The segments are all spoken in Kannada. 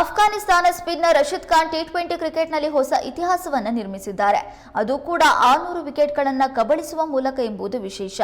Afghanistan spinner Rashid Khan T twenty ಕ್ರಿಕೆಟ್ನಲ್ಲಿ ಹೊಸ ಇತಿಹಾಸವನ್ನು ನಿರ್ಮಿಸಿದ್ದಾರೆ. ಅದು ಕೂಡ ಆರುನೂರು ವಿಕೆಟ್ಗಳನ್ನು ಕಬಳಿಸುವ ಮೂಲಕ ಎಂಬುದು ವಿಶೇಷ.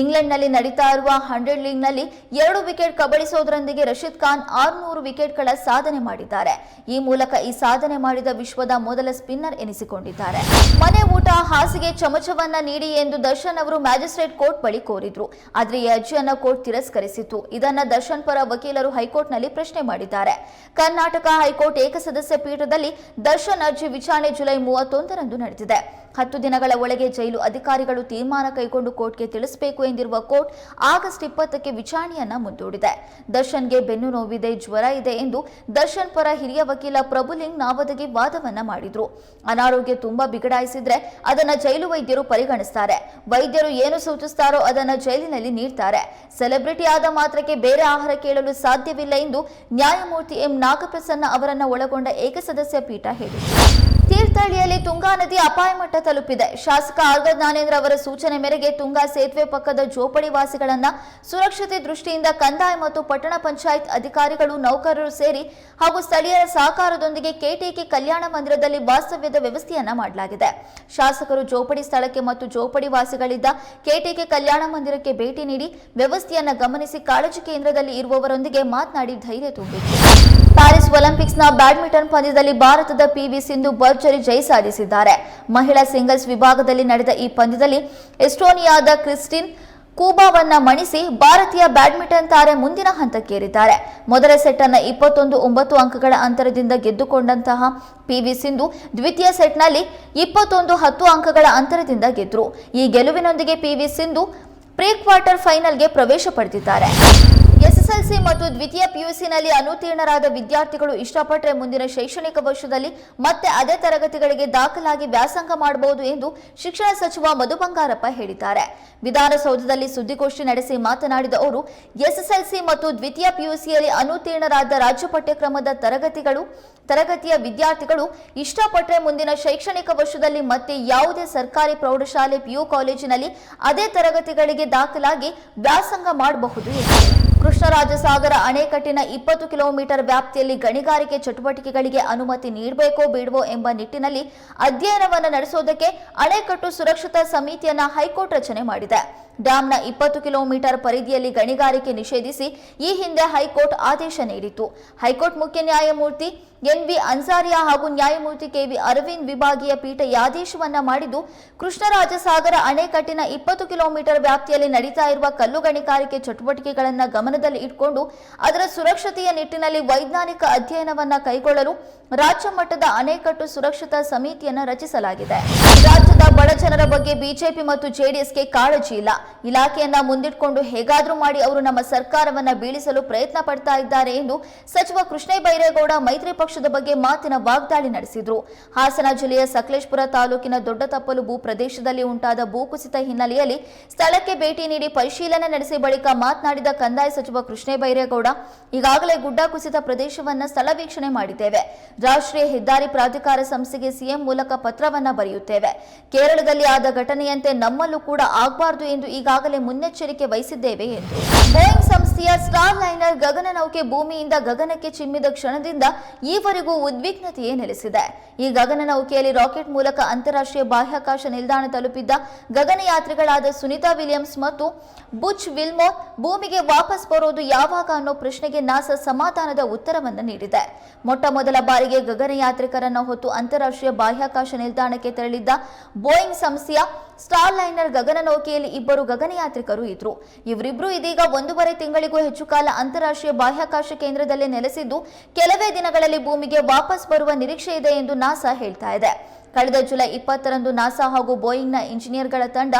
ಇಂಗ್ಲೆಂಡ್ನಲ್ಲಿ ನಡೀತಾ ಇರುವ ಹಂಡ್ರೆಡ್ ಲೀಗ್ನಲ್ಲಿ ಎರಡು ವಿಕೆಟ್ ಕಬಳಿಸೋದರೊಂದಿಗೆ ರಶೀದ್ ಖಾನ್ ಆರುನೂರು ವಿಕೆಟ್ಗಳ ಸಾಧನೆ ಮಾಡಿದ್ದಾರೆ. ಈ ಮೂಲಕ ಈ ಸಾಧನೆ ಮಾಡಿದ ವಿಶ್ವದ ಮೊದಲ ಸ್ಪಿನ್ನರ್ ಎನಿಸಿಕೊಂಡಿದ್ದಾರೆ. ಮನೆ ಊಟ, ಹಾಸಿಗೆ ಚಮಚವನ್ನ ನೀಡಿ ಎಂದು ದರ್ಶನ್ ಅವರು ಮ್ಯಾಜಿಸ್ಟ್ರೇಟ್ ಕೋರ್ಟ್ ಬಳಿ ಕೋರಿದ್ರು. ಆದರೆ ಈ ಅರ್ಜಿಯನ್ನು ಕೋರ್ಟ್ ತಿರಸ್ಕರಿಸಿತು ಇದನ್ನ ದರ್ಶನ್ ಪರ ವಕೀಲರು ಹೈಕೋರ್ಟ್ನಲ್ಲಿ ಪ್ರಶ್ನೆ ಮಾಡಿದ್ದಾರೆ. ಕರ್ನಾಟಕ ಹೈಕೋರ್ಟ್ ಏಕಸದಸ್ಯ ಪೀಠದಲ್ಲಿ ದರ್ಶನ್ ಅರ್ಜಿ ವಿಚಾರಣೆ ಜುಲೈ ಮೂವತ್ತೊಂದರಂದು ನಡೆದಿದೆ. ಹತ್ತು ದಿನಗಳ ಒಳಗೆ ಜೈಲು ಅಧಿಕಾರಿಗಳು ತೀರ್ಮಾನ ಕೈಗೊಂಡು ಕೋರ್ಟ್ಗೆ ತಿಳಿಸಬೇಕು ಎಂದಿರುವ ಕೋರ್ಟ್ ಆಗಸ್ಟ್ ಇಪ್ಪತ್ತಕ್ಕೆ ವಿಚಾರಣೆಯನ್ನ ಮುಂದೂಡಿದೆ. ದರ್ಶನ್ಗೆ ಬೆನ್ನು ನೋವಿದೆ, ಜ್ವರ ಇದೆ ಎಂದು ದರ್ಶನ್ ಪರ ಹಿರಿಯ ವಕೀಲ ಪ್ರಭುಲಿಂಗ್ ನಾವದಗಿ ವಾದವನ್ನ ಮಾಡಿದ್ರು. ಅನಾರೋಗ್ಯ ತುಂಬಾ ಬಿಗಡಾಯಿಸಿದ್ರೆ ಅದನ್ನ ಜೈಲು ವೈದ್ಯರು ಪರಿಗಣಿಸ್ತಾರೆ. ವೈದ್ಯರು ಏನು ಸೂಚಿಸ್ತಾರೋ ಅದನ್ನ ಜೈಲಿನಲ್ಲಿ ನೀಡ್ತಾರೆ. ಸೆಲೆಬ್ರಿಟಿ ಆದ ಮಾತ್ರಕ್ಕೆ ಬೇರೆ ಆಹಾರ ಕೇಳಲು ಸಾಧ್ಯವಿಲ್ಲ ಎಂದು ನ್ಯಾಯಮೂರ್ತಿ ಎಂ ನಾಗಪ್ರಸನ್ನ ಅವರನ್ನು ಒಳಗೊಂಡ ಏಕಸದಸ್ಯ ಪೀಠ ಹೇಳಿದೆ. ತೀರ್ಥಹಳ್ಳಿಯಲ್ಲಿ ತುಂಗಾ ನದಿ ಅಪಾಯ ಮಟ್ಟ ತಲುಪಿದೆ. ಶಾಸಕ ಆರ್ಗ ಜ್ಞಾನೇಂದ್ರ ಅವರ ಸೂಚನೆ ಮೇರೆಗೆ ತುಂಗಾ ಸೇತುವೆ ಪಕ್ಕದ ಜೋಪಡಿ ವಾಸಿಗಳನ್ನ ಸುರಕ್ಷತೆ ದೃಷ್ಟಿಯಿಂದ ಕಂದಾಯ ಮತ್ತು ಪಟ್ಟಣ ಪಂಚಾಯತ್ ಅಧಿಕಾರಿಗಳು, ನೌಕರರು ಸೇರಿ ಹಾಗೂ ಸ್ಥಳೀಯರ ಸಹಕಾರದೊಂದಿಗೆ ಕೆಟಿಕೆ ಕಲ್ಯಾಣ ಮಂದಿರದಲ್ಲಿ ವಾಸ್ತವ್ಯದ ವ್ಯವಸ್ಥೆಯನ್ನ ಮಾಡಲಾಗಿದೆ. ಶಾಸಕರು ಜೋಪಡಿ ಸ್ಥಳಕ್ಕೆ ಮತ್ತು ಜೋಪಡಿ ವಾಸಿಗಳಿದ್ದ ಕೆಟಿಕೆ ಕಲ್ಯಾಣ ಮಂದಿರಕ್ಕೆ ಭೇಟಿ ನೀಡಿ ವ್ಯವಸ್ಥೆಯನ್ನ ಗಮನಿಸಿ ಕಾಳಜಿ ಕೇಂದ್ರದಲ್ಲಿ ಇರುವವರೊಂದಿಗೆ ಮಾತನಾಡಿ ಧೈರ್ಯ ತುಂಬಿತು ಪ್ಯಾರಿಸ್ ಒಲಿಂಪಿಕ್ಸ್ನ ಬ್ಯಾಡ್ಮಿಂಟನ್ ಪಂದ್ಯದಲ್ಲಿ ಭಾರತದ ಪಿವಿ ಸಿಂಧು ಭರ್ಜರಿ ಜಯ ಸಾಧಿಸಿದ್ದಾರೆ. ಮಹಿಳಾ ಸಿಂಗಲ್ಸ್ ವಿಭಾಗದಲ್ಲಿ ನಡೆದ ಈ ಪಂದ್ಯದಲ್ಲಿ ಎಸ್ಟೋನಿಯಾದ ಕ್ರಿಸ್ಟಿನ್ ಕೂಬಾವನ್ನ ಮಣಿಸಿ ಭಾರತೀಯ ಬ್ಯಾಡ್ಮಿಂಟನ್ ತಾರೆ ಮುಂದಿನ ಹಂತಕ್ಕೇರಿದ್ದಾರೆ. ಮೊದಲ ಸೆಟ್ ಅನ್ನ ಇಪ್ಪತ್ತೊಂದು ಒಂಬತ್ತು ಅಂಕಗಳ ಅಂತರದಿಂದ ಗೆದ್ದುಕೊಂಡಂತಹ ಪಿವಿ ಸಿಂಧು ದ್ವಿತೀಯ ಸೆಟ್ನಲ್ಲಿ ಇಪ್ಪತ್ತೊಂದು ಹತ್ತು ಅಂಕಗಳ ಅಂತರದಿಂದ ಗೆದ್ದರು ಈ ಗೆಲುವಿನೊಂದಿಗೆ ಪಿವಿ ಸಿಂಧು ಪ್ರೀ ಕ್ವಾರ್ಟರ್ ಫೈನಲ್ಗೆ ಪ್ರವೇಶ ಪಡೆದಿದ್ದಾರೆ. ಎಸ್ಎಸ್ಎಲ್ಸಿ ಮತ್ತು ದ್ವಿತೀಯ ಪಿಯುಸಿನಲ್ಲಿ ಅನುತ್ತೀರ್ಣರಾದ ವಿದ್ಯಾರ್ಥಿಗಳು ಇಷ್ಟಪಟ್ಟರೆ ಮುಂದಿನ ಶೈಕ್ಷಣಿಕ ವರ್ಷದಲ್ಲಿ ಮತ್ತೆ ಅದೇ ತರಗತಿಗಳಿಗೆ ದಾಖಲಾಗಿ ವ್ಯಾಸಂಗ ಮಾಡಬಹುದು ಎಂದು ಶಿಕ್ಷಣ ಸಚಿವ ಮಧು ಬಂಗಾರಪ್ಪ ಹೇಳಿದ್ದಾರೆ. ವಿಧಾನಸೌಧದಲ್ಲಿ ಸುದ್ದಿಗೋಷ್ಠಿ ನಡೆಸಿ ಮಾತನಾಡಿದ ಅವರು, ಎಸ್ಎಸ್ಎಲ್ಸಿ ಮತ್ತು ದ್ವಿತೀಯ ಪಿಯುಸಿಯಲ್ಲಿ ಅನುತ್ತೀರ್ಣರಾದ ರಾಜ್ಯ ಪಠ್ಯಕ್ರಮದ ತರಗತಿಗಳು, ತರಗತಿಯ ವಿದ್ಯಾರ್ಥಿಗಳು ಇಷ್ಟಪಟ್ಟರೆ ಮುಂದಿನ ಶೈಕ್ಷಣಿಕ ವರ್ಷದಲ್ಲಿ ಮತ್ತೆ ಯಾವುದೇ ಸರ್ಕಾರಿ ಪ್ರೌಢಶಾಲೆ ಪಿಯು ಕಾಲೇಜಿನಲ್ಲಿ ಅದೇ ತರಗತಿಗಳಿಗೆ ದಾಖಲಾಗಿ ವ್ಯಾಸಂಗ ಮಾಡಬಹುದು ಎಂದರು. ಕೃಷ್ಣರಾಜಸಾಗರ ಅಣೆಕಟ್ಟಿನ ಇಪ್ಪತ್ತು ಕಿಲೋಮೀಟರ್ ವ್ಯಾಪ್ತಿಯಲ್ಲಿ ಗಣಿಗಾರಿಕೆ ಚಟುವಟಿಕೆಗಳಿಗೆ ಅನುಮತಿ ನೀಡಬೇಕೋ ಬೇಡವೋ ಎಂಬ ನಿಟ್ಟಿನಲ್ಲಿ ಅಧ್ಯಯನವನ್ನು ನಡೆಸೋದಕ್ಕೆ ಅಣೆಕಟ್ಟು ಸುರಕ್ಷತಾ ಸಮಿತಿಯನ್ನ ಹೈಕೋರ್ಟ್ ರಚನೆ ಮಾಡಿದೆ. ಡ್ಯಾಂನ ಇಪ್ಪತ್ತು ಕಿಲೋಮೀಟರ್ ಪರಿಧಿಯಲ್ಲಿ ಗಣಿಗಾರಿಕೆ ನಿಷೇಧಿಸಿ ಈ ಹಿಂದೆ ಹೈಕೋರ್ಟ್ ಆದೇಶ ನೀಡಿತ್ತು. ಹೈಕೋರ್ಟ್ ಮುಖ್ಯ ನ್ಯಾಯಮೂರ್ತಿ ಎನ್ ವಿ ಅನ್ಸಾರಿಯಾ ಹಾಗೂ ನ್ಯಾಯಮೂರ್ತಿ ಕೆವಿ ಅರವಿಂದ್ ವಿಭಾಗೀಯ ಪೀಠ ಆದೇಶವನ್ನ ಮಾಡಿದ್ದು, ಕೃಷ್ಣರಾಜಸಾಗರ ಅಣೆಕಟ್ಟಿನ ಇಪ್ಪತ್ತು ಕಿಲೋಮೀಟರ್ ವ್ಯಾಪ್ತಿಯಲ್ಲಿ ನಡೀತಾ ಇರುವ ಕಲ್ಲು ಗಣಿಗಾರಿಕೆ ಚಟುವಟಿಕೆಗಳನ್ನು ಗಮನದಲ್ಲಿ ಇಟ್ಕೊಂಡು, ಅದರ ಸುರಕ್ಷತೆಯ ನಿಟ್ಟಿನಲ್ಲಿ ವೈಜ್ಞಾನಿಕ ಅಧ್ಯಯನವನ್ನ ಕೈಗೊಳ್ಳಲು ರಾಜ್ಯ ಮಟ್ಟದ ಅಣೆಕಟ್ಟು ಸುರಕ್ಷತಾ ಸಮಿತಿಯನ್ನ ರಚಿಸಲಾಗಿದೆ. ರಾಜ್ಯದ ಬಡ ಜನರ ಬಗ್ಗೆ ಬಿಜೆಪಿ ಮತ್ತು ಜೆಡಿಎಸ್ಗೆ ಕಾಳಜಿ ಇಲ್ಲ. ಇಲಾಖೆಯನ್ನ ಮುಂದಿಟ್ಕೊಂಡು ಹೇಗಾದ್ರೂ ಮಾಡಿ ಅವರು ನಮ್ಮ ಸರ್ಕಾರವನ್ನ ಬೀಳಿಸಲು ಪ್ರಯತ್ನ ಪಡ್ತಾ ಇದ್ದಾರೆ ಎಂದು ಸಚಿವ ಕೃಷ್ಣ ಬೈರೇಗೌಡ ಮೈತ್ರಿ ಪಕ್ಷದ ಬಗ್ಗೆ ಮಾತಿನ ವಾಗ್ದಾಳಿ ನಡೆಸಿದ್ರು. ಹಾಸನ ಜಿಲ್ಲೆಯ ಸಕಲೇಶ್ಪುರ ತಾಲೂಕಿನ ದೊಡ್ಡ ತಪ್ಪಲು ಭೂ ಪ್ರದೇಶದಲ್ಲಿ ಉಂಟಾದ ಭೂಕುಸಿತ ಹಿನ್ನೆಲೆಯಲ್ಲಿ ಸ್ಥಳಕ್ಕೆ ಭೇಟಿ ನೀಡಿ ಪರಿಶೀಲನೆ ನಡೆಸಿ ಬಳಿಕ ಮಾತನಾಡಿದ ಕಂದಾಯ ಸಚಿವ ಕೃಷ್ಣ ಬೈರೇಗೌಡ, ಈಗಾಗಲೇ ಗುಡ್ಡ ಕುಸಿತ ಪ್ರದೇಶವನ್ನ ಸ್ಥಳ ವೀಕ್ಷಣೆ ಮಾಡಿದ್ದೇವೆ. ರಾಷ್ಟ್ರೀಯ ಹೆದ್ದಾರಿ ಪ್ರಾಧಿಕಾರ ಸಂಸ್ಥೆಗೆ ಸಿಎಂ ಮೂಲಕ ಪತ್ರವನ್ನ ಬರೆಯುತ್ತೇವೆ. ಕೇರಳದಲ್ಲಿ ಆದ ಘಟನೆಯಂತೆ ನಮ್ಮಲ್ಲೂ ಕೂಡ ಆಗಬಾರದು ಎಂದು ಈಗಾಗಲೇ ಮುನ್ನೆಚ್ಚರಿಕೆ ವಹಿಸಿದ್ದೇವೆ ಎಂದು. ಬೋಯಿಂಗ್ ಸಂಸ್ಥೆಯ ಸ್ಟಾರ್ ಲೈನರ್ ಗಗನನೌಕೆ ಭೂಮಿಯಿಂದ ಗಗನಕ್ಕೆ ಚಿಮ್ಮಿದ ಕ್ಷಣದಿಂದ ಈವರೆಗೂ ಉದ್ವಿಗ್ನತೆಯೇ ನೆಲೆಸಿದೆ. ಈ ಗಗನನೌಕೆಯಲ್ಲಿ ರಾಕೆಟ್ ಮೂಲಕ ಅಂತಾರಾಷ್ಟ್ರೀಯ ಬಾಹ್ಯಾಕಾಶ ನಿಲ್ದಾಣ ತಲುಪಿದ್ದ ಗಗನಯಾತ್ರಿಗಳಾದ ಸುನಿತಾ ವಿಲಿಯಮ್ಸ್ ಮತ್ತು ಬುಚ್ ವಿಲ್ಮೋರ್ ಭೂಮಿಗೆ ವಾಪಸ್ ಬರೋದು ಯಾವಾಗ ಅನ್ನೋ ಪ್ರಶ್ನೆಗೆ ನಾಸಾ ಸಮಾಧಾನದ ಉತ್ತರವನ್ನು ನೀಡಿದೆ. ಮೊಟ್ಟ ಮೊದಲ ಬಾರಿಗೆ ಗಗನಯಾತ್ರಿಕರನ್ನು ಹೊತ್ತು ಅಂತಾರಾಷ್ಟ್ರೀಯ ಬಾಹ್ಯಾಕಾಶ ನಿಲ್ದಾಣಕ್ಕೆ ತೆರಳಿದ್ದ ಬೋಯಿಂಗ್ ಸಂಸ್ಥೆಯ ಸ್ಟಾರ್ ಲೈನರ್ ಗಗನನೌಕೆಯಲ್ಲಿ ಇಬ್ಬರು ಗಗನಯಾತ್ರಿಕರು ಇದ್ರು. ಇವರಿಬ್ಬರು ಇದೀಗ ಒಂದೂವರೆ ತಿಂಗಳಿಗೂ ಹೆಚ್ಚು ಕಾಲ ಅಂತಾರಾಷ್ಟ್ರೀಯ ಬಾಹ್ಯಾಕಾಶ ಕೇಂದ್ರದಲ್ಲಿ ನೆಲೆಸಿದ್ದು, ಕೆಲವೇ ದಿನಗಳಲ್ಲಿ ಭೂಮಿಗೆ ವಾಪಸ್ ಬರುವ ನಿರೀಕ್ಷೆ ಇದೆ ಎಂದು ನಾಸಾ ಹೇಳ್ತಾ ಇದೆ. ಕಳೆದ ಜುಲೈ ಇಪ್ಪತ್ತರಂದು ನಾಸಾ ಹಾಗೂ ಬೋಯಿಂಗ್ನ ಇಂಜಿನಿಯರ್ಗಳ ತಂಡ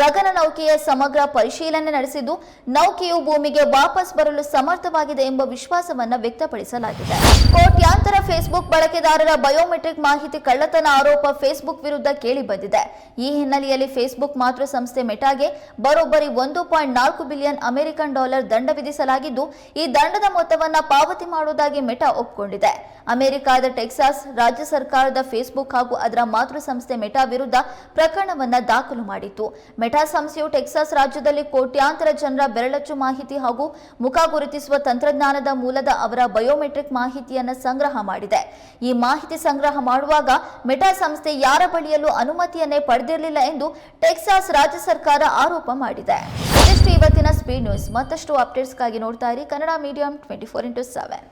ಗಗನ ನೌಕೆಯ ಸಮಗ್ರ ಪರಿಶೀಲನೆ ನಡೆಸಿದ್ದು, ನೌಕೆಯು ಭೂಮಿಗೆ ವಾಪಸ್ ಬರಲು ಸಮರ್ಥವಾಗಿದೆ ಎಂಬ ವಿಶ್ವಾಸವನ್ನು ವ್ಯಕ್ತಪಡಿಸಲಾಗಿದೆ. ಕೋಟ್ಯಾಂತರ ಫೇಸ್ಬುಕ್ ಬಳಕೆದಾರರ ಬಯೋಮೆಟ್ರಿಕ್ ಮಾಹಿತಿ ಕಳ್ಳತನ ಆರೋಪ ಫೇಸ್ಬುಕ್ ವಿರುದ್ಧ ಕೇಳಿಬಂದಿದೆ. ಈ ಹಿನ್ನೆಲೆಯಲ್ಲಿ ಫೇಸ್ಬುಕ್ ಮಾತೃ ಸಂಸ್ಥೆ ಮೆಟಾಗೆ ಬರೋಬ್ಬರಿ ಒಂದು ಪಾಯಿಂಟ್ ನಾಲ್ಕು ಬಿಲಿಯನ್ ಅಮೆರಿಕನ್ ಡಾಲರ್ ದಂಡ ವಿಧಿಸಲಾಗಿದ್ದು, ಈ ದಂಡದ ಮೊತ್ತವನ್ನ ಪಾವತಿ ಮಾಡುವುದಾಗಿ ಮೆಟಾ ಒಪ್ಪಿಕೊಂಡಿದೆ ಅಮೆರಿಕಾದ ಟೆಕ್ಸಾಸ್ ರಾಜ್ಯ ಸರ್ಕಾರದ ಫೇಸ್ಬುಕ್ ಹಾಗೂ ಅದರ ಮಾತೃ ಸಂಸ್ಥೆ ಮೆಟಾ ವಿರುದ್ಧ ಪ್ರಕರಣವನ್ನ ದಾಖಲು ಮಾಡಿತ್ತು. ಮೆಟಾ ಸಂಸ್ಥೆಯು ಟೆಕ್ಸಾಸ್ ರಾಜ್ಯದಲ್ಲಿ ಕೋಟ್ಯಾಂತರ ಜನರ ಬೆರಳಚ್ಚು ಮಾಹಿತಿ ಹಾಗೂ ಮುಖ ಗುರುತಿಸುವ ತಂತ್ರಜ್ಞಾನದ ಮೂಲದ ಅವರ ಬಯೋಮೆಟ್ರಿಕ್ ಮಾಹಿತಿಯನ್ನು ಸಂಗ್ರಹ ಮಾಡಿದೆ. ಈ ಮಾಹಿತಿ ಸಂಗ್ರಹ ಮಾಡುವಾಗ ಮೆಟಾ ಸಂಸ್ಥೆ ಯಾರ ಬಳಿಯಲ್ಲೂ ಅನುಮತಿಯನ್ನೇ ಪಡೆದಿರಲಿಲ್ಲ ಎಂದು ಟೆಕ್ಸಾಸ್ ರಾಜ್ಯ ಸರ್ಕಾರ ಆರೋಪ ಮಾಡಿದೆ. ಇವತ್ತಿನ ಸ್ಪೀಡ್ ನ್ಯೂಸ್. ಮತ್ತಷ್ಟು ಅಪ್ಡೇಟ್ಸ್ಗಾಗಿ ನೋಡ್ತಾ ಇರಿ Kannada medium twenty four into seven.